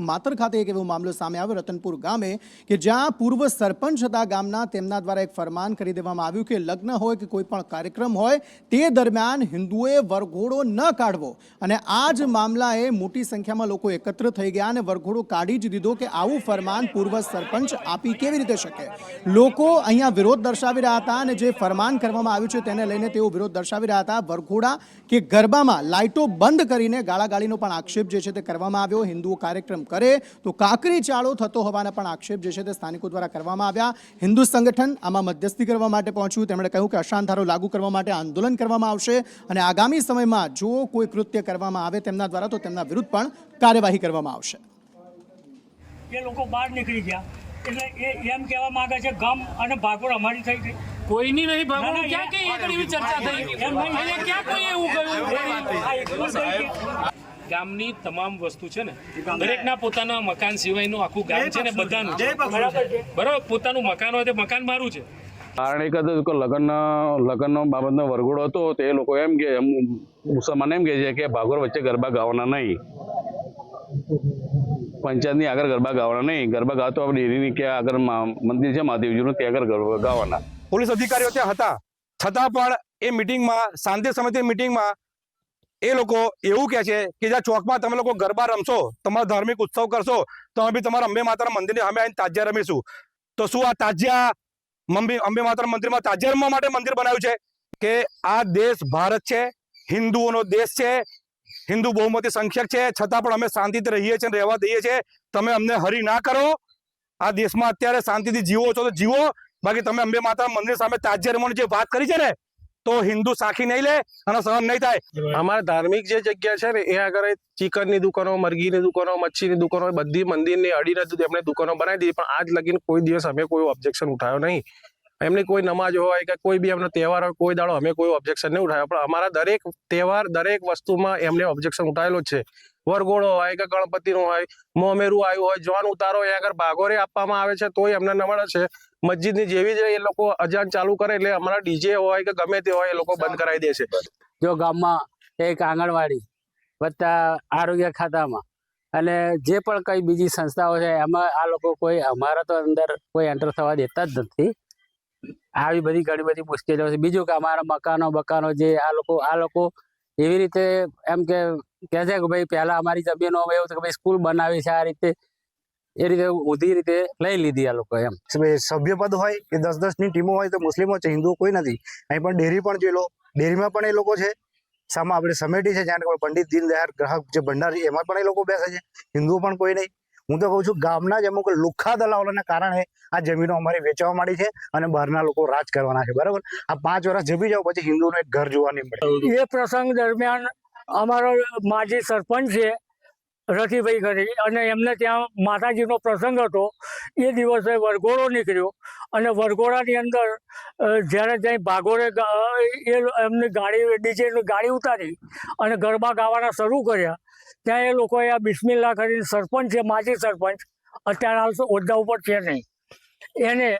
માતર ખાતે એક એવો મામલો સામે આવ્યો, રતનપુર ગામે, કે જ્યાં પૂર્વ સરપંચ હતા ગામના, તેમના દ્વારા એક ફરમાન કરી દેવામાં આવ્યું કે લગ્ન હોય કે કોઈ પણ કાર્યક્રમ હોય, તે દરમિયાન હિન્દુએ વરઘોડો ન કાઢવો. અને આ જ મામલાએ મોટી સંખ્યામાં લોકો એકત્ર થઈ ગયા અને વરઘોડો કાઢી જ દીધો કે આવું ફરમાન પૂર્વ સરપંચ આપી કેવી રીતે શકે. લોકો અહીંયા વિરોધ દર્શાવી રહ્યા હતા અને જે ફરમાન કરવામાં આવ્યું છે તેને લઈને તેઓ વિરોધ દર્શાવી રહ્યા હતા. વરઘોડા કે ગરબામાં લાઇટો બંધ કરીને ગાળાગાળીનો પણ આક્ષેપ જે છે તે કરવામાં આવ્યો. હિન્દુઓ કાર્યક્રમ કરે તો કાકરી ચાળો થતો હોવાના પણ આક્ષેપ જે છે તે સ્થાનિકો દ્વારા કરવામાં આવ્યા. હિન્દુ સંગઠન આમાં મધ્યસ્થી કરવા માટે પહોંચ્યું. તેમણે કહ્યું કે અશાંત ધારો લાગુ કરવા માટે આંદોલન કરવામાં આવશે અને આગામી સમયમાં જો કોઈ કૃત્ય કરવામાં આવે તેમના દ્વારા તો તેમના વિરુદ્ધ પણ કાર્યવાહી કરવામાં આવશે. એ લોકો બહાર નીકળી ગયા. એટલે એ એમ કહેવા માંગે છે ગમ અને ભાગોળ અમારી થઈ ગઈ. કોઈની નહીં ના, ક્યાં કઈ એવી ચર્ચા થઈ? એમ ક્યાં કોઈ એવું કહ્યું. ગામની તમામ વસ્તુ છે ને. દરેકના પોતાના મકાન સિવાયનું આખું ગામ છે ને બધાનું. બરાબર પોતાનું મકાન હોય તે મકાન મારું છે. કારણ એક લગ્ન લગ્નનો બાબતનો વરઘોડો હતો તો એ લોકો એમ કે મુસલમાન એમ કે છે કે ભાગોર વચ્ચે ગરબા ગાવાના નહીં. પંચાયતની આગળ ગરબા ગાવાના નહીં. ગરબા ગાતો આપણે ડેરીની કે આગળ મંદિર છે મહાદેવજીનું ત્યાં આગળ ગરબા ગાવાના. પોલીસ અધિકારીઓ ત્યાં હતા. છતાં પણ એ મિટિંગમાં શાંતિ સમિતિ મિટિંગમાં એ લોકો એવું કહે છે કે જ્યાં ચોકમાં તમે લોકો ગરબા રમશો, તમારો ધાર્મિક ઉત્સવ કરશો, તો અમે બી તમારા અંબે માતાના મંદિરની અમે આવીને તાજિયા રમીશું. તો શું આ તાજિયા મમ્મી અંબે માતાના મંદિરમાં તાજિયા રમવા માટે મંદિર બનાવ્યું છે? કે આ દેશ ભારત છે, હિન્દુઓનો દેશ છે, હિન્દુ બહુમતી સંખ્યક છે, છતાં પણ અમે શાંતિથી રહીએ છીએ રહેવા દઈએ છીએ. તમે અમને હરી ના કરો. આ દેશમાં અત્યારે શાંતિથી જીવો છો તો જીવો. બાકી તમે અંબે માતા મંદિર સામે તાજ્ય રમવાની જે વાત કરી છે ને તો હિન્દુ સાખી નહીં લે અને સહન નહીં થાય. અમારા ધાર્મિક જે જગ્યા છે ને એ આગળ ચિકનની દુકાનો મરઘીની દુકાનો મચ્છીની દુકાનો બધી મંદિરની અડીને જ એમને દુકાનો બનાવી દીધી. પણ આજ લગીને કોઈ દિવસ અમે કોઈ ઓબ્જેક્શન ઉઠાયો નહીં. એમની કોઈ નમાજ હોય કે કોઈ બી એમનો તહેવાર હોય, કોઈ દાડો અમે કોઈ ઓબ્જેક્શન નહીં ઉઠાવ્યો. પણ અમારા દરેક તહેવાર, દરેક વસ્તુમાં એમને ઓબ્જેક્શન ઉઠાયેલો છે. વરઘોડો હોય કે ગણપતિનો હોય, મોમેરું આવ્યું હોય જોન ઉતારો એ આગળ ભાગોરે આપવામાં આવે છે, તોય એમને નમળે છે. મસ્જિદની જેવી જ એ લોકો અજાન ચાલુ કરે એટલે અમારા ડીજે હોય કે ગમે તે હોય એ લોકો બંધ કરાવી દે છે. જો ગામમાં એક આંગણવાડી વત્તા આરોગ્ય ખાતામાં અને જે પણ કઈ બીજી સંસ્થાઓ છે, એમાં આ લોકો કોઈ અમારા તો અંદર કોઈ એન્ટર થવા દેતા જ નથી. આવી બધી ઘણી બધી મુશ્કેલીઓ છે. બીજું કે અમારા મકાનો, બકાનો જે આ લોકો આ લોકો એવી રીતે એમ કે કહે છે કે ભાઈ પહેલા અમારી જમીનો એવું કે ભાઈ સ્કૂલ બનાવી છે, આ રીતે એ રીતે ઊંધી રીતે લઈ લીધી આ લોકો એમ. સભ્યપદ હોય કે દસ દસની ટીમો હોય તો મુસ્લિમો છે, હિન્દુઓ કોઈ નથી. અહીં પણ ડેરી પણ જોઈ લો, ડેરીમાં પણ એ લોકો છે. સામે આપણે સમેટી છે, જ્યાં પંડિત દીનદયાળ ગ્રાહક જે ભંડાર છે, એમાં પણ એ લોકો બેસે છે. હિન્દુઓ પણ કોઈ નહીં. હું તો કહું છું, ગામના જ અમુક લુખ્ખા દલાલોના કારણે આ જમીનો અમારી વેચવા માંડી છે અને બહારના લોકો રાજ કરવાના છે, બરાબર? આ પાંચ વર્ષ જમી જાવ પછી હિન્દુનું એક ઘર જોવા નહીં મળે. એ પ્રસંગ દરમિયાન અમારો માજી સરપંચ છે રતિભાઈ કરી અને એમને ત્યાં માતાજીનો પ્રસંગ હતો. એ દિવસે વરઘોડો નીકળ્યો અને વરઘોડાની અંદર જ્યારે ત્યાં ભાગોળે એ એમની ગાડી, ડીજેની ગાડી ઉતારી અને ગરબા ગાવાના શરૂ કર્યા. ત્યાં એ લોકોએ આ બિસ્મિલ્લા કરીને સરપંચ છે માજી સરપંચ, અત્યારે હાલ હોદ્દા ઉપર છે નહીં. એને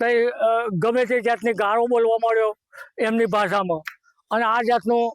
કંઈ ગમે તે જાતની ગાળો બોલવા મળ્યો એમની ભાષામાં. અને આ જાતનું